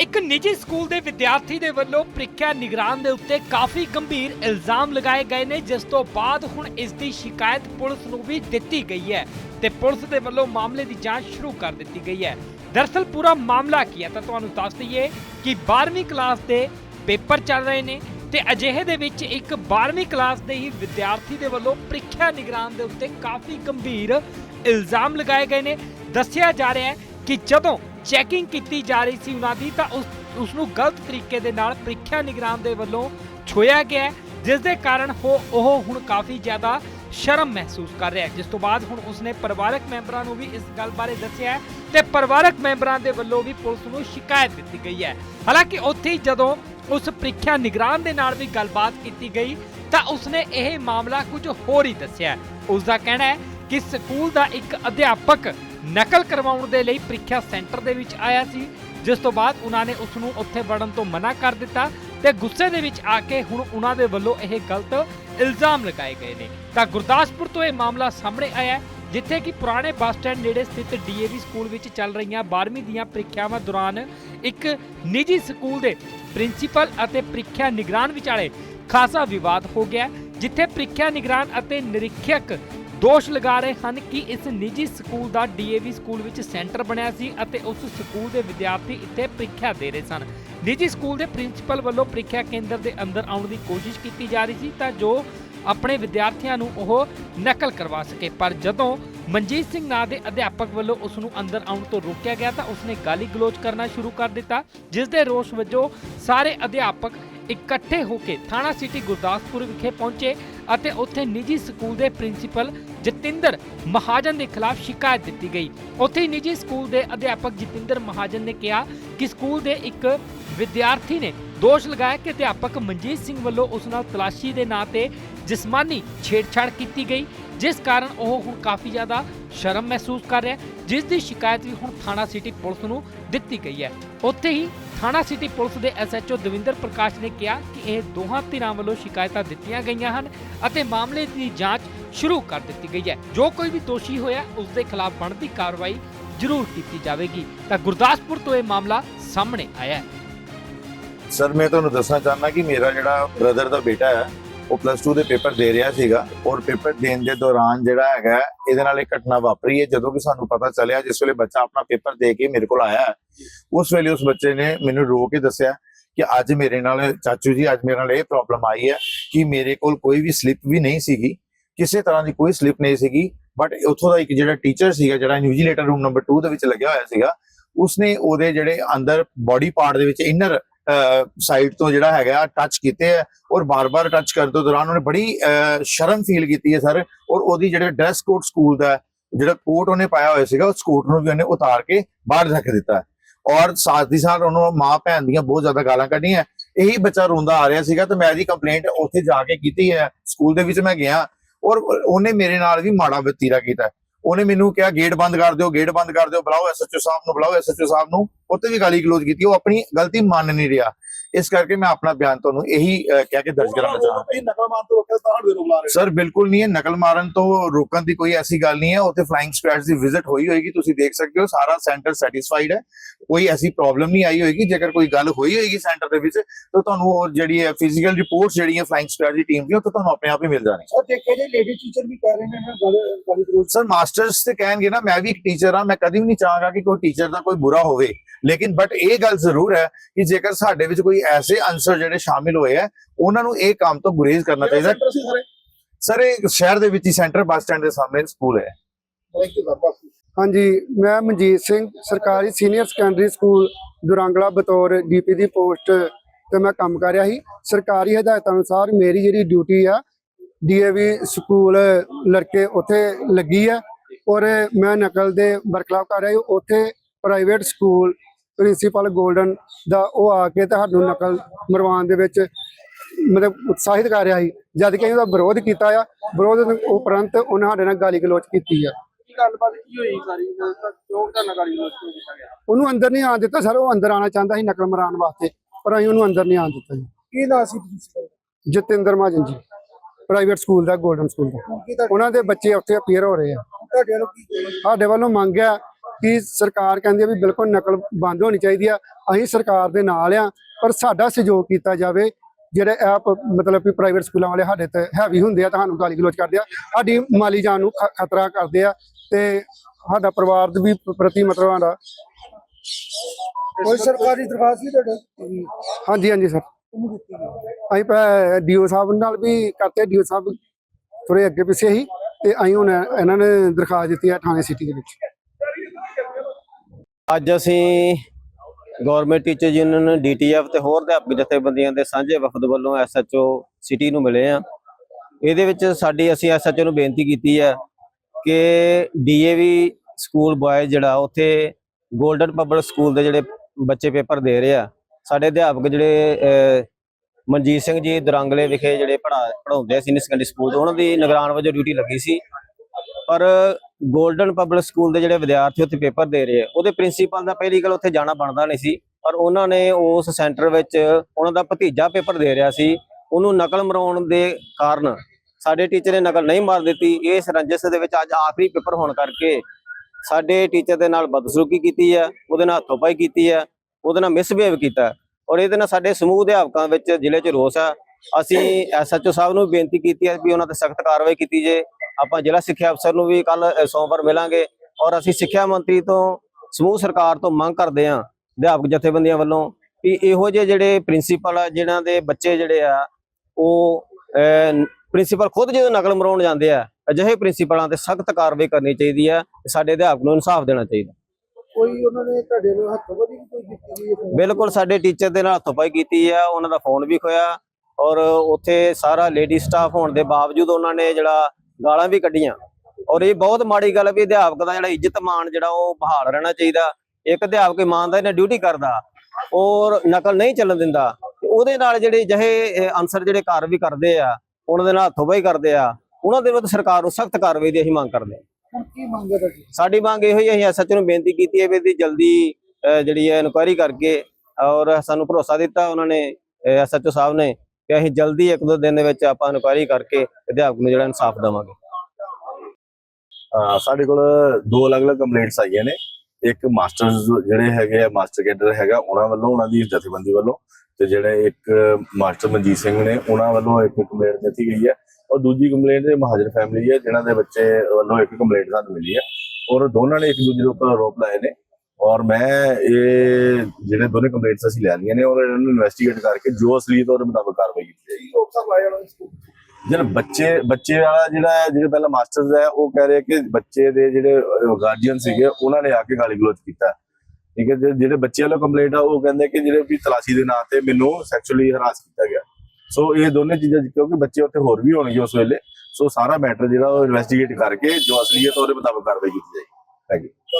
ਇੱਕ ਨਿੱਜੀ ਸਕੂਲ ਦੇ ਵਿਦਿਆਰਥੀ ਦੇ ਵੱਲੋਂ ਪ੍ਰੀਖਿਆ ਨਿਗਰਾਨ ਦੇ ਉੱਤੇ ਕਾਫੀ ਗੰਭੀਰ ਇਲਜ਼ਾਮ ਲਗਾਏ ਗਏ ਨੇ, ਜਿਸ ਤੋਂ ਬਾਅਦ ਹੁਣ ਇਸ ਦੀ ਸ਼ਿਕਾਇਤ ਪੁਲਿਸ ਨੂੰ ਵੀ ਦਿੱਤੀ ਗਈ ਹੈ ਤੇ ਪੁਲਿਸ ਦੇ ਵੱਲੋਂ ਮਾਮਲੇ ਦੀ ਜਾਂਚ ਸ਼ੁਰੂ ਕਰ ਦਿੱਤੀ ਗਈ ਹੈ। ਦਰਅਸਲ ਪੂਰਾ ਮਾਮਲਾ ਕੀ ਹੈ ਤਾਂ ਤੁਹਾਨੂੰ ਦੱਸ ਦਈਏ ਕਿ 12ਵੀਂ ਕਲਾਸ ਦੇ ਪੇਪਰ ਚੱਲ ਰਹੇ ਨੇ ਤੇ ਅਜਿਹੇ ਦੇ ਵਿੱਚ ਇੱਕ 12ਵੀਂ ਕਲਾਸ ਦੇ ਹੀ ਵਿਦਿਆਰਥੀ ਦੇ ਵੱਲੋਂ ਪ੍ਰੀਖਿਆ ਨਿਗਰਾਨ ਦੇ ਉੱਤੇ ਕਾਫੀ ਗੰਭੀਰ ਇਲਜ਼ਾਮ ਲਗਾਏ ਗਏ ਨੇ। ਦੱਸਿਆ ਜਾ ਰਿਹਾ ਹੈ ਕਿ ਜਦੋਂ ਚੈਕਿੰਗ ਕੀਤੀ ਜਾ ਰਹੀ ਸੀ ਉਹਨਾਂ ਦੀ ਤਾਂ ਉਸ ਉਸ ਨੂੰ ਗਲਤ ਤਰੀਕੇ ਦੇ ਨਾਲ ਪ੍ਰੀਖਿਆ ਨਿਗਰਾਨ ਦੇ ਵੱਲੋਂ ਛੋਇਆ ਗਿਆ ਹੈ, ਜਿਸ ਦੇ ਕਾਰਨ ਉਹ ਉਹ ਹੁਣ ਕਾਫੀ ਜ਼ਿਆਦਾ ਸ਼ਰਮ ਮਹਿਸੂਸ ਕਰ ਰਿਹਾ ਹੈ ਜਿਸ ਤੋਂ ਬਾਅਦ ਹੁਣ ਉਸਨੇ ਪਰਿਵਾਰਕ ਮੈਂਬਰਾਂ ਨੂੰ ਵੀ ਇਸ ਗੱਲ ਬਾਰੇ ਦੱਸਿਆ ਹੈ ਤੇ ਪਰਿਵਾਰਕ ਮੈਂਬਰਾਂ ਦੇ ਵੱਲੋਂ ਵੀ ਪੁਲਿਸ ਨੂੰ ਸ਼ਿਕਾਇਤ ਦਿੱਤੀ ਗਈ ਹੈ ਹਾਲਾਂਕਿ ਉੱਥੇ ਹੀ ਜਦੋਂ ਉਸ ਪ੍ਰੀਖਿਆ ਨਿਗਰਾਨ ਦੇ ਨਾਲ ਵੀ ਗੱਲਬਾਤ ਕੀਤੀ ਗਈ ਤਾਂ ਉਸਨੇ ਇਹ ਮਾਮਲਾ ਕੁਝ ਹੋਰ ਹੀ ਦੱਸਿਆ ਹੈ। ਉਸ ਦਾ ਕਹਿਣਾ ਹੈ ਕਿ ਸਕੂਲ ਦਾ ਇੱਕ ਅਧਿਆਪਕ ਨਕਲ ਕਰਵਾਉਣ ਦੇ ਲਈ ਪ੍ਰੀਖਿਆ ਸੈਂਟਰ ਦੇ ਵਿੱਚ ਆਇਆ ਸੀ। ਜਿਸ ਤੋਂ ਬਾਅਦ ਉਹਨਾਂ ਨੇ ਉਸ ਨੂੰ ਉੱਥੇ ਵੜਨ ਤੋਂ ਮਨਾ ਕਰ ਦਿੱਤਾ ਤੇ ਗੁੱਸੇ ਦੇ ਵਿੱਚ ਆ ਕੇ ਹੁਣ ਉਹਨਾਂ ਦੇ ਵੱਲੋਂ ਇਹ ਗਲਤ ਇਲਜ਼ਾਮ ਲਗਾਏ ਗਏ ਨੇ। ਤਾਂ ਗੁਰਦਾਸਪੁਰ ਤੋਂ ਇਹ ਮਾਮਲਾ ਸਾਹਮਣੇ ਆਇਆ ਜਿੱਥੇ ਕਿ ਪੁਰਾਣੇ ਬੱਸ ਸਟੈਂਡ ਨੇੜੇ ਸਥਿਤ ਡੀਏਵੀ ਸਕੂਲ ਵਿੱਚ ਚੱਲ ਰਹੀਆਂ 12ਵੀਂ ਦੀਆਂ ਪ੍ਰੀਖਿਆਵਾਂ ਦੌਰਾਨ ਇੱਕ ਨਿੱਜੀ ਸਕੂਲ ਦੇ ਪ੍ਰਿੰਸੀਪਲ ਅਤੇ ਪ੍ਰੀਖਿਆ ਨਿਗਰਾਨ ਵਿਚਾਲੇ ਖਾਸਾ ਵਿਵਾਦ ਹੋ ਗਿਆ, ਜਿੱਥੇ ਪ੍ਰੀਖਿਆ ਨਿਗਰਾਨ ਅਤੇ ਨਿਰੀਖਿਅਕ ਦੋਸ਼ ਲਗਾ ਰਹੇ ਹਨ ਕਿ ਇਸ ਨਿੱਜੀ ਸਕੂਲ ਦਾ ਡੀਏਵੀ ਸਕੂਲ ਵਿੱਚ ਸੈਂਟਰ ਬਣਿਆ ਸੀ ਅਤੇ ਉਸ ਸਕੂਲ ਦੇ ਵਿਦਿਆਰਥੀ ਇੱਥੇ ਪ੍ਰੀਖਿਆ ਦੇ ਰਹੇ ਸਨ। ਨਿੱਜੀ ਸਕੂਲ ਦੇ ਪ੍ਰਿੰਸੀਪਲ ਵੱਲੋਂ ਪ੍ਰੀਖਿਆ ਕੇਂਦਰ ਦੇ ਅੰਦਰ ਆਉਣ ਦੀ ਕੋਸ਼ਿਸ਼ ਕੀਤੀ ਜਾ ਰਹੀ ਸੀ ਤਾਂ ਜੋ ਆਪਣੇ ਵਿਦਿਆਰਥੀਆਂ ਨੂੰ ਉਹ ਨਕਲ ਕਰਵਾ ਸਕੇ। ਪਰ ਜਦੋਂ ਮਨਜੀਤ ਸਿੰਘ ਨਾਂ ਦੇ ਅਧਿਆਪਕ ਵੱਲੋਂ ਉਸ ਨੂੰ ਅੰਦਰ ਆਉਣ ਤੋਂ ਰੋਕਿਆ ਗਿਆ ਤਾਂ ਉਸਨੇ ਗਾਲੀ ਗਲੋਚ ਕਰਨਾ ਸ਼ੁਰੂ ਕਰ ਦਿੱਤਾ, ਜਿਸ ਦੇ ਰੋਸ ਵਜੋਂ ਸਾਰੇ ਅਧਿਆਪਕ ਇਕੱਠੇ ਹੋ ਕੇ ਥਾਣਾ ਸਿਟੀ ਗੁਰਦਾਸਪੁਰ ਵਿਖੇ ਪਹੁੰਚੇ ਅਤੇ ਉੱਥੇ ਨਿੱਜੀ ਸਕੂਲ ਦੇ ਪ੍ਰਿੰਸੀਪਲ ਜਤਿੰਦਰ ਮਹਾਜਨ ਦੇ ਖਿਲਾਫ ਸ਼ਿਕਾਇਤ ਦਿੱਤੀ ਗਈ। ਉੱਥੇ ਹੀ ਨਿੱਜੀ ਸਕੂਲ ਦੇ ਅਧਿਆਪਕ ਜਤਿੰਦਰ ਮਹਾਜਨ ਨੇ ਕਿਹਾ ਕਿ ਸਕੂਲ ਦੇ ਇੱਕ ਵਿਦਿਆਰਥੀ ਨੇ ਦੋਸ਼ ਲਗਾਇਆ ਕਿ ਅਧਿਆਪਕ ਮਨਜੀਤ ਸਿੰਘ ਵੱਲੋਂ ਉਸ ਨਾਲ ਤਲਾਸ਼ੀ ਦੇ ਨਾਂ ਤੇ ਜਿਸਮਾਨੀ ਛੇੜਛਾੜ ਕੀਤੀ ਗਈ। ਜਿਸ ਕਾਰਨ ਉਹ ਹੁਣ ਕਾਫੀ ਜ਼ਿਆਦਾ ਸ਼ਰਮ ਮਹਿਸੂਸ ਕਰ ਰਿਹਾ ਹੈ, ਜਿਸ ਦੀ ਸ਼ਿਕਾਇਤ ਵੀ ਹੁਣ ਥਾਣਾ ਸਿਟੀ ਪੁਲਿਸ ਨੂੰ ਦਿੱਤੀ ਗਈ ਹੈ। ਉੱਥੇ ਹੀ ਥਾਣਾ ਸਿਟੀ ਪੁਲਿਸ ਦੇ ਐਸਐਚਓ ਦਵਿੰਦਰ ਪ੍ਰਕਾਸ਼ ਨੇ ਕਿਹਾ ਕਿ ਇਹ ਦੋਹਾਂ ਧਿਰਾਂ ਵੱਲੋਂ ਸ਼ਿਕਾਇਤਾਂ ਦਿੱਤੀਆਂ ਗਈਆਂ ਹਨ ਅਤੇ ਮਾਮਲੇ ਦੀ ਜਾਂਚ ਸ਼ੁਰੂ ਕਰ ਦਿੱਤੀ ਗਈ ਹੈ। ਜੋ ਕੋਈ ਵੀ ਦੋਸ਼ੀ ਹੋਇਆ ਉਸ ਦੇ ਖਿਲਾਫ ਬਣਦੀ ਕਾਰਵਾਈ ਜ਼ਰੂਰ ਕੀਤੀ ਜਾਵੇਗੀ। ਤਾਂ ਗੁਰਦਾਸਪੁਰ ਤੋਂ ਇਹ ਮਾਮਲਾ ਸਾਹਮਣੇ ਆਇਆ ਹੈ। ਸਰ ਮੈਂ ਤੁਹਾਨੂੰ ਦੱਸਣਾ ਚਾਹੁੰਦਾ ਕਿ ਮੇਰਾ ਜਿਹੜਾ ਬ੍ਰਦਰ ਦਾ ਬੇਟਾ ਹੈ ਉਹ ਪਲੱਸ 2 ਦੇ ਪੇਪਰ ਦੇ ਰਿਹਾ ਸੀਗਾ ਔਰ ਪੇਪਰ ਦੇਣ ਦੇ ਦੌਰਾਨ ਜਿਹੜਾ ਹੈਗਾ ਇਹਦੇ ਨਾਲ ਇਹ ਘਟਨਾ ਵਾਪਰੀ ਹੈ। ਜਦੋਂ ਕਿ ਸਾਨੂੰ ਪਤਾ ਚੱਲਿਆ, ਜਿਸ ਵੇਲੇ ਬੱਚਾ ਆਪਣਾ ਪੇਪਰ ਦੇ ਕੇ ਮੇਰੇ ਕੋਲ ਆਇਆ, ਉਸ ਵੇਲੇ ਉਸ ਬੱਚੇ ਨੇ ਮੈਨੂੰ ਰੋ ਕੇ ਦੱਸਿਆ ਕਿ ਅੱਜ ਮੇਰੇ ਨਾਲ, ਚਾਚੂ ਜੀ, ਅੱਜ ਮੇਰੇ ਨਾਲ ਇਹ ਪ੍ਰੋਬਲਮ ਆਈ ਹੈ ਕਿ ਮੇਰੇ ਕੋਲ ਕੋਈ ਵੀ ਸਲਿੱਪ ਵੀ ਨਹੀਂ ਸੀਗੀ। ਕਿਸੇ ਤਰ੍ਹਾਂ ਦੀ ਕੋਈ ਸਲਿੱਪ ਨਹੀਂ ਸੀਗੀ ਬਟ ਉੱਥੋਂ ਦਾ ਇੱਕ ਜਿਹੜਾ ਟੀਚਰ ਸੀਗਾ, ਜਿਹੜਾ ਇਨਵਿਜੀਲੇਟਰ ਰੂਮ ਨੰਬਰ 2 ਦੇ ਵਿੱਚ ਲੱਗਿਆ ਹੋਇਆ ਸੀਗਾ, ਉਸਨੇ ਉਹਦੇ ਜਿਹੜੇ ਅੰਦਰ ਬਾਡੀ ਪਾਰਟ ਦੇ ਵਿੱਚ ਇਨਰ ਸਾਈਡ ਤੋਂ ਜਿਹੜਾ ਹੈਗਾ ਟੱਚ ਕੀਤੇ ਹੈ ਔਰ ਬਾਰ-ਬਾਰ ਟੱਚ ਕਰਨ ਤੋਂ ਦੌਰਾਨ ਉਹਨੇ ਬੜੀ ਸ਼ਰਮ ਫੀਲ ਕੀਤੀ ਹੈ ਸਰ ਔਰ ਉਹਦੀ ਜਿਹੜੇ ਡਰੈਸ ਕੋਡ ਸਕੂਲ ਦਾ ਜਿਹੜਾ ਕੋਟ ਉਹਨੇ ਪਾਇਆ ਹੋਇਆ ਸੀਗਾ, ਉਸ ਕੋਟ ਨੂੰ ਵੀ ਉਹਨੇ ਉਤਾਰ ਕੇ ਬਾਹਰ ਰੱਖ ਦਿੱਤਾ ਔਰ ਸਾਥ ਦੀ ਸਾਥ ਉਹਨੂੰ ਮਾਂ ਭੈਣ ਦੀਆਂ ਬਹੁਤ ਜ਼ਿਆਦਾ ਗਾਲਾਂ ਕੱਢੀਆਂ ਇਹੀ ਬੱਚਾ ਰੋਂਦਾ ਆ ਰਿਹਾ ਸੀਗਾ ਤੇ ਮੈਂ ਇਹਦੀ ਕੰਪਲੇਂਟ ਉੱਥੇ ਜਾ ਕੇ ਕੀਤੀ ਹੈ ਸਕੂਲ ਦੇ ਵਿੱਚ ਮੈਂ ਗਿਆ ਔਰ ਉਹਨੇ ਮੇਰੇ ਨਾਲ ਵੀ ਮਾੜਾ ਵਤੀਰਾ ਕੀਤਾ ਉਹਨੇ ਮੈਨੂੰ ਕਿਹਾ ਗੇਟ ਬੰਦ ਕਰ ਦਿਓ ਗੇਟ ਬੰਦ ਕਰ ਦਿਓ, ਬੁਲਾਓ ਐਸਐਚਓ ਸਾਹਿਬ ਨੂੰ, ਬੁਲਾਓ ਐਸਐਚਓ ਸਾਹਿਬ ਨੂੰ। ਉੱਤੇ ਵੀ ਗਾਲੀ ਗਲੋਚ ਕੀਤੀ ਉਹ ਆਪਣੀ ਗਲਤੀ ਮੰਨ ਨਹੀਂ ਰਿਹਾ। ਇਸ ਕਰਕੇ ਮੈਂ ਆਪਣਾ ਬਿਆਨ ਤੁਹਾਨੂੰ ਇਹੀ ਕਹਿ ਕੇ ਦਰਜ ਕਰਾਉਣਾ ਚਾਹਾਂ ਇਹ ਨਕਲ ਮਾਰ ਤੋਂ ਰੋਕਿਆ ਤਾਂ ਹੜਵੇ ਨੂੰ ਬੁਲਾ ਰਹੇ। ਸਰ ਬਿਲਕੁਲ ਨਹੀਂ ਹੈ। ਨਕਲ ਮਾਰਨ ਤੋਂ ਰੋਕਣ ਦੀ ਕੋਈ ਐਸੀ ਗੱਲ ਨਹੀਂ ਹੈ। ਉੱਥੇ ਫਲਾਈਂਗ ਸਕੁਐਡਸ ਦੀ ਵਿਜ਼ਿਟ ਹੋਈ ਹੋਏਗੀ ਤੁਸੀਂ ਦੇਖ ਸਕਦੇ ਹੋ। ਸਾਰਾ ਸੈਂਟਰ ਸੈਟੀਸਫਾਈਡ ਹੈ। ਕੋਈ ਐਸੀ ਪ੍ਰੋਬਲਮ ਨਹੀਂ ਆਈ ਹੋਏਗੀ। ਜੇਕਰ ਕੋਈ ਗੱਲ ਹੋਈ ਹੋਏਗੀ ਸੈਂਟਰ ਦੇ ਵਿੱਚ ਤਾਂ ਤੁਹਾਨੂੰ ਉਹ ਜਿਹੜੀ ਹੈ ਫਿਜ਼ੀਕਲ ਰਿਪੋਰਟਸ ਜਿਹੜੀਆਂ ਫਲਾਈਂਗ ਸਕੁਐਡ ਦੀ ਟੀਮ ਦੀ ਉਹ ਤੁਹਾਨੂੰ ਆਪਣੇ ਆਪ ਹੀ ਮਿਲ ਜਾਣੀ ਸਰ ਦੇਖੇ ਜੇ ਲੇਡੀ ਟੀਚਰ ਵੀ ਕਹਿ ਰਹੇ ਨੇ ਸਰ ਮਾਸਟਰਸ ਤੇ ਕਹਿਣਗੇ ਨਾ ਮੈਂ ਵੀ ਇੱਕ ਟੀਚਰ ਹਾਂ। ਮੈਂ ਕਦੀ ਵੀ ਨਹੀਂ ਚਾਹਾਂਗਾ ਕਿ ਕੋਈ ਟੀਚਰ ਦਾ ਕੋਈ ਬੁਰਾ ਹੋਵੇ। ਲੇਕਿਨ ਬਟ ਇਹ ਗੱਲ ਜ਼ਰੂਰ ਹੈ ਕਿ ਜੇਕਰ ਸਾਡੇ ਵਿੱਚ ਕੋਈ ਐਸੇ ਅਨਸਰ ਜਿਹੜੇ ਸ਼ਾਮਿਲ ਹੋਏ ਆ ਉਹਨਾਂ ਨੂੰ ਇਹ ਕੰਮ ਤੋਂ ਗੁਰੇਜ਼ ਕਰਨਾ ਚਾਹੀਦਾ। ਸਾਰੇ ਇਹ? ਸ਼ਹਿਰ ਦੇ ਵਿੱਚ ਹੀ ਸੈਂਟਰ ਬੱਸ ਸਟੈਂਡ ਦੇ ਸਾਹਮਣੇ ਸਕੂਲ ਹੈ। ਹਾਂਜੀ ਮੈਂ ਮਨਜੀਤ ਸਿੰਘ ਸਰਕਾਰੀ ਸੀਨੀਅਰ ਸੈਕੰਡਰੀ ਸਕੂਲ ਦੁਰੰਗਲਾ ਬਤੌਰ ਡੀਪੀ ਦੀ ਪੋਸਟ ਤੇ ਮੈਂ ਕੰਮ ਕਰ ਰਿਹਾ ਸੀ। ਸਰਕਾਰੀ ਹਦਾਇਤਾਂ ਅਨੁਸਾਰ ਮੇਰੀ ਜਿਹੜੀ ਡਿਊਟੀ ਆ ਡੀਏਵੀ ਸਕੂਲ ਲੜਕੇ ਉੱਥੇ ਲੱਗੀ ਆ ਔਰ ਮੈਂ ਨਕਲ ਦੇ ਬਰਖਲਾਫ ਕਰ ਰਿਹਾ ਉੱਥੇ ਪ੍ਰਾਈਵੇਟ ਸਕੂਲ ਪ੍ਰਿੰਸੀਪਲ 골ਡਨ ਦਾ ਉਹ ਆ ਕੇ ਤੁਹਾਨੂੰ ਨਕਲ ਮਰਵਾਉਣ ਦੇ ਵਿੱਚ ਮਤਲਬ ਉਤਸ਼ਾਹਿਤ ਕਰ ਰਿਹਾ ਸੀ। ਜਦ ਕਿ ਉਹਦਾ ਵਿਰੋਧ ਕੀਤਾ ਆ। ਵਿਰੋਧ ਉਪਰੰਤ ਉਹਨਾਂ ਸਾਡੇ ਨਾਲ ਗਾਲੀ ਗਲੋਚ ਕੀਤੀ ਆ। ਗੱਲਬਾਤ ਕੀ ਹੋਈ ਸਾਰੀ? ਗਿਆ? ਉਹਨੂੰ ਅੰਦਰ ਨਹੀਂ ਆਉਣ ਦਿੱਤਾ। ਸਰ ਉਹ ਅੰਦਰ ਆਣਾ ਚਾਹੁੰਦਾ ਸੀ ਨਕਲ ਮਰਾਉਣ ਵਾਸਤੇ ਪਰ ਅਸੀਂ ਉਹਨੂੰ ਅੰਦਰ ਨਹੀਂ ਆਉਣ ਦਿੱਤਾ ਜੀ। ਕੀ ਨਾਂ ਸੀ principal? Jatinder Mahajan ji private school ਦਾ 골ਡਨ ਸਕੂਲ ਦਾ। ਉਹਨਾਂ ਦੇ ਬੱਚੇ ਉੱਥੇ ਅਪੀਅਰ ਹੋ ਰਹੇ ਆ। ਤੁਹਾਡੇ ਨੂੰ ਕੀ ਸਾਡੇ ਵੱਲੋਂ ਮੰਗ ਹੈ ਕਿ ਸਰਕਾਰ ਕਹਿੰਦੀ ਆ ਵੀ ਬਿਲਕੁਲ ਨਕਲ ਬੰਦ ਹੋਣੀ ਚਾਹੀਦੀ ਆ ਅਸੀਂ ਸਰਕਾਰ ਦੇ ਨਾਲ ਆ ਪਰ ਸਾਡਾ ਸਹਿਯੋਗ ਕੀਤਾ ਜਾਵੇ ਜਿਹੜੇ ਐਪ ਮਤਲਬ ਕਿ ਪ੍ਰਾਈਵੇਟ ਸਕੂਲਾਂ ਵਾਲੇ ਸਾਡੇ ਤੇ ਹੈਵੀ ਹੁੰਦੇ ਆ ਤੁਹਾਨੂੰ ਗਾਲੀ ਗਲੋਚ ਕਰਦੇ ਆ। ਸਾਡੀ ਮਾਲੀ ਜਾਨ ਨੂੰ ਖਤਰਾ ਕਰਦੇ ਆ ਤੇ ਸਾਡਾ ਪਰਿਵਾਰ ਦੇ ਵੀ ਪ੍ਰਤੀ ਮਤਲਬ ਸਾਡਾ ਕੋਈ ਸਰਕਾਰੀ ਦਰਖਾਸਤ ਵੀ ਤੁਹਾਡੇ? ਹਾਂਜੀ ਹਾਂਜੀ ਸਰ। ਅਸੀਂ ਡੀਓ ਸਾਹਿਬ ਨਾਲ ਵੀ ਕਰਤੇ ਡੀਓ ਸਾਹਿਬ ਥੋੜੇ ਅੱਗੇ ਪਿੱਛੇ ਹੀ ਤੇ ਅਸੀਂ ਹੁਣ ਇਹਨਾਂ ਨੇ ਦਰਖਾਸਤ ਦਿੱਤੀ ਹੈ ਥਾਣੇ ਸਿਟੀ ਦੇ ਵਿੱਚ। ਅੱਜ ਅਸੀਂ ਗਵਰਨਮੈਂਟ ਟੀਚਰ ਯੂਨੀਅਨ ਡੀਟੀਐਫ ਤੇ ਹੋਰ ਅਧਿਆਪਕ ਜਥੇਬੰਦੀਆਂ ਦੇ ਸਾਂਝੇ ਵਫਦ ਵੱਲੋਂ ਐਸਐਚਓ ਸਿਟੀ ਨੂੰ ਮਿਲੇ ਆ ਇਹਦੇ ਵਿੱਚ ਸਾਡੀ ਅਸੀਂ ਐਸਐਚਓ ਨੂੰ ਬੇਨਤੀ ਕੀਤੀ ਹੈ ਕਿ ਡੀਏਵੀ ਸਕੂਲ ਬॉय ਜਿਹੜਾ ਉੱਥੇ 골ਡਨ ਪਬਲਿਕ ਸਕੂਲ ਦੇ ਜਿਹੜੇ ਬੱਚੇ ਪੇਪਰ ਦੇ ਰਹੇ ਆ, ਸਾਡੇ ਅਧਿਆਪਕ ਜਿਹੜੇ ਮਨਜੀਤ ਸਿੰਘ ਜੀ ਦਰੰਗਲੇ ਵਿਖੇ ਜਿਹੜੇ ਪੜਾ ਪੜਾਉਂਦੇ ਸੀ ਸੈਕੰਡਰੀ ਸਕੂਲ ਉਹਨਾਂ ਦੀ ਨਿਗਰਾਨ ਵਜੋਂ ਡਿਊਟੀ ਲੱਗੀ ਸੀ। ਪਰ 골ਡਨ ਪਬਲਿਕ ਸਕੂਲ ਦੇ ਜਿਹੜੇ ਵਿਦਿਆਰਥੀ ਉੱਥੇ ਪੇਪਰ ਦੇ ਰਹੇ ਆ, ਉਹਦੇ ਪ੍ਰਿੰਸੀਪਲ ਦਾ ਪਹਿਲੀ ਗੱਲ ਉੱਥੇ ਜਾਣਾ ਬਣਦਾ ਨਹੀਂ ਸੀ, ਪਰ ਉਹਨਾਂ ਨੇ ਉਸ ਸੈਂਟਰ ਵਿੱਚ ਉਹਨਾਂ ਦਾ ਭਤੀਜਾ ਪੇਪਰ ਦੇ ਰਿਹਾ ਸੀ, ਉਹਨੂੰ ਨਕਲ ਮਰਾਉਣ ਦੇ ਕਾਰਨ ਸਾਡੇ ਟੀਚਰ ਨੇ ਨਕਲ ਨਹੀਂ ਮਾਰ ਦਿੱਤੀ, ਇਸ ਰੰਜਿਸ਼ ਦੇ ਵਿੱਚ ਅੱਜ ਆਖਰੀ ਪੇਪਰ ਹੋਣ ਕਰਕੇ ਸਾਡੇ ਟੀਚਰ ਦੇ ਨਾਲ ਬਦਸਲੂਕੀ ਕੀਤੀ ਹੈ, ਉਹਦੇ ਨਾਲ ਹੱਥੋਪਾਈ ਕੀਤੀ ਹੈ, ਉਹਦੇ ਨਾਲ ਮਿਸਬਿਹੇਵ ਕੀਤਾ ਔਰ ਇਹਦੇ ਨਾਲ ਸਾਡੇ ਸਮੂਹ ਅਧਿਆਪਕਾਂ ਵਿੱਚ ਜ਼ਿਲ੍ਹੇ 'ਚ ਰੋਸ ਹੈ। ਅਸੀਂ ਐਸਐਚਓ ਸਾਹਿਬ ਨੂੰ ਬੇਨਤੀ ਕੀਤੀ ਹੈ ਵੀ ਉਹਨਾਂ ਤੇ ਸਖਤ ਕਾਰਵਾਈ ਕੀਤੀ ਜੇ ਆਪਾਂ ਜ਼ਿਲ੍ਹਾ ਸਿੱਖਿਆ ਅਫਸਰ ਨੂੰ ਵੀ ਕੱਲ ਸੋਮਵਾਰ ਮਿਲਾਂਗੇ ਔਰ ਅਸੀਂ ਸਿੱਖਿਆ ਮੰਤਰੀ ਤੋਂ ਸਮੂਹ ਸਰਕਾਰ ਤੋਂ ਮੰਗ ਕਰਦੇ ਹਾਂ ਅਧਿਆਪਕ ਜਥੇਬੰਦੀਆਂ ਵੱਲੋਂ ਕਿ ਇਹੋ ਜਿਹੇ ਜਿਹੜੇ ਪ੍ਰਿੰਸੀਪਲ ਆ ਜਿਨ੍ਹਾਂ ਦੇ ਬੱਚੇ ਜਿਹੜੇ ਆ ਉਹ ਪ੍ਰਿੰਸੀਪਲ ਖੁਦ ਜਦੋਂ ਨਕਲ ਮਰਾਉਣ ਜਾਂਦੇ ਆ ਅਜਿਹੇ ਪ੍ਰਿੰਸੀਪਲਾਂ ਤੇ ਸਖਤ ਕਾਰਵਾਈ ਕਰਨੀ ਚਾਹੀਦੀ ਹੈ ਸਾਡੇ ਅਧਿਆਪਕ ਨੂੰ ਇਨਸਾਫ ਦੇਣਾ ਚਾਹੀਦਾ। ਕੋਈ ਉਹਨਾਂ ਨੇ ਤੁਹਾਡੇ ਨੂੰ ਹੱਥੋਂ ਵਧੀ ਕੋਈ ਕੀਤੀ ਗਈ ਹੈ? ਬਿਲਕੁਲ ਸਾਡੇ ਟੀਚਰ ਦੇ ਨਾਲ ਹੱਥੋਂ-ਪਾਈ ਕੀਤੀ ਆ ਉਹਨਾਂ ਦਾ ਫੋਨ ਵੀ ਖੋਇਆ ਔਰ ਉੱਥੇ ਸਾਰਾ ਲੇਡੀ ਸਟਾਫ ਹੋਣ ਦੇ ਬਾਵਜੂਦ ਉਹਨਾਂ ਨੇ ਜਿਹੜਾ ਗਾਲਾਂ ਵੀ ਕੱਢੀਆਂ। ਔਰ ਇਹ ਬਹੁਤ ਮਾੜੀ ਗੱਲ ਵੀ ਅਧਿਆਪਕ ਦਾ ਜਿਹੜਾ ਇੱਜ਼ਤ ਮਾਣ ਜਿਹੜਾ ਉਹ ਬਹਾਲ ਰਹਿਣਾ ਚਾਹੀਦਾ। ਇੱਕ ਅਧਿਆਪਕ ਇਮਾਨਦਾਰੀ ਨਾਲ ਡਿਊਟੀ ਕਰਦਾ ਔਰ ਨਕਲ ਨਹੀਂ ਚੱਲਣ ਦਿੰਦਾ ਉਹਦੇ ਨਾਲ ਜਿਹੜੇ ਜਿਹੇ ਅਨਸਰ ਜਿਹੜੇ ਘਰ ਵੀ ਕਰਦੇ ਆ ਉਹਨਾਂ ਦੇ ਨਾਲ ਹੱਥੋਂ-ਪਾਈ ਕਰਦੇ ਆ ਉਹਨਾਂ ਦੇ ਵਿਰੁੱਧ ਸਰਕਾਰ ਨੂੰ ਸਖਤ ਕਾਰਵਾਈ ਦੀ ਅਸੀਂ ਮੰਗ ਕਰਦੇ ਹਾਂ। ਸਾਡੀ ਮੰਗ ਇਹੋ ਹੀ ਹੈ ਅਸੀਂ ਐਸਐਚ ਨੂੰ ਬੇਨਤੀ ਕੀਤੀ ਹੈ ਵੀ ਇਹਦੀ ਜਲਦੀ ਜਿਹੜੀ ਹੈ ਇਨਕੁਆਇਰੀ ਕਰਕੇ ਔਰ ਸਾਨੂੰ ਭਰੋਸਾ ਦਿੱਤਾ ਉਹਨਾਂ ਨੇ ਐਸਐਚਓ ਸਾਹਿਬ ਨੇ ਕਿ ਅਸੀਂ ਜਲਦੀ ਇੱਕ ਦੋ ਦਿਨ ਦੇ ਵਿੱਚ ਆਪਾਂ ਇਨਕੁਆਇਰੀ ਕਰਕੇ ਅਧਿਆਪਕ ਨੂੰ ਜਿਹੜਾ ਇਨਸਾਫ ਦੇਵਾਂਗੇ। ਸਾਡੇ ਕੋਲ ਦੋ ਅਲੱਗ-ਅਲੱਗ ਕੰਪਲੇਂਟਸ ਆਈਆਂ ਨੇ। ਇੱਕ ਮਾਸਟਰਸ ਜਿਹੜੇ ਹੈਗੇ ਆ, ਮਾਸਟਰ ਕੈਡਰ ਹੈਗਾ, ਉਹਨਾਂ ਵੱਲੋਂ, ਉਹਨਾਂ ਦੀ ਜਥੇਬੰਦੀ ਵੱਲੋਂ ਤੇ ਜਿਹੜੇ ਇੱਕ ਮਾਸਟਰ ਮਨਜੀਤ ਸਿੰਘ ਨੇ, ਉਹਨਾਂ ਵੱਲੋਂ ਇੱਕ ਕੰਪਲੇਂਟ ਦਿੱਤੀ ਗਈ ਹੈ। ਔਰ ਦੂਜੀ ਕੰਪਲੇਂਟ ਦੇ ਮਹਾਜਰ ਫੈਮਿਲੀ ਹੈ, ਜਿਨ੍ਹਾਂ ਦੇ ਬੱਚੇ ਵੱਲੋਂ ਇੱਕ ਕੰਪਲੇਂਟ ਸਾਨੂੰ ਮਿਲੀ ਹੈ। ਔਰ ਦੋਨਾਂ ਨੇ ਇੱਕ ਦੂਜੇ ਦੇ ਉੱਪਰ ਆਰੋਪ ਲਾਏ ਨੇ। ਔਰ ਮੈਂ ਇਹ ਜਿਹੜੇ ਦੋਨੇ ਕੰਪਲੇਂਟਸ ਅਸੀਂ ਲੈ ਲਈਆਂ ਨੇ ਔਰ ਇਹਨਾਂ ਨੂੰ ਇਨਵੈਸਟੀਗੇਟ ਕਰਕੇ ਜੋ ਅਸਲੀਅਤ ਉਹਦੇ ਮੁਤਾਬਕ ਕਾਰਵਾਈ ਕੀਤੀ ਜਾਏਗੀ। ਲੋਕ ਸਭ ਆਏ ਉਹਨਾਂ ਸਕੂਲ ਜਿਹੜਾ ਬੱਚੇ ਬੱਚੇ ਵਾਲਾ ਜਿਹੜਾ ਹੈ, ਜਿਹੜੇ ਪਹਿਲਾਂ ਮਾਸਟਰਸ ਹੈ ਉਹ ਕਹਿ ਰਹੇ ਕਿ ਬੱਚੇ ਦੇ ਜਿਹੜੇ ਗਾਰਡੀਅਨ ਸੀਗੇ ਉਹਨਾਂ ਨੇ ਆ ਕੇ ਗਾਲੀ ਗਲੋਚ ਕੀਤਾ। ਠੀਕ ਹੈ ਜਿਹੜੇ ਬੱਚੇ ਵਾਲਾ ਕੰਪਲੇਂਟ ਆ ਉਹ ਕਹਿੰਦੇ ਕਿ ਜਿਹੜੇ ਵੀ ਤਲਾਸ਼ੀ ਦੇ ਨਾਂ ਤੇ ਮੈਨੂੰ ਸੈਕਸ਼ੂਅਲੀ ਹਰਾਸ ਕੀਤਾ ਗਿਆ। ਸੋ ਇਹ ਦੋਨੇ ਚੀਜ਼ਾਂ ਕਿਉਂਕਿ ਬੱਚੇ ਉੱਥੇ ਹੋਰ ਵੀ ਹੋਣਗੇ ਉਸ ਵੇਲੇ। ਸੋ ਸਾਰਾ ਮੈਟਰ ਜਿਹੜਾ ਉਹ ਇਨਵੈਸਟੀਗੇਟ ਕਰਕੇ ਜੋ ਅਸਲੀਅਤ ਉਹਦੇ ਮੁਤਾਬਕ ਕਾਰਵਾਈ ਕੀਤੀ ਜਾਏਗੀ। Thank you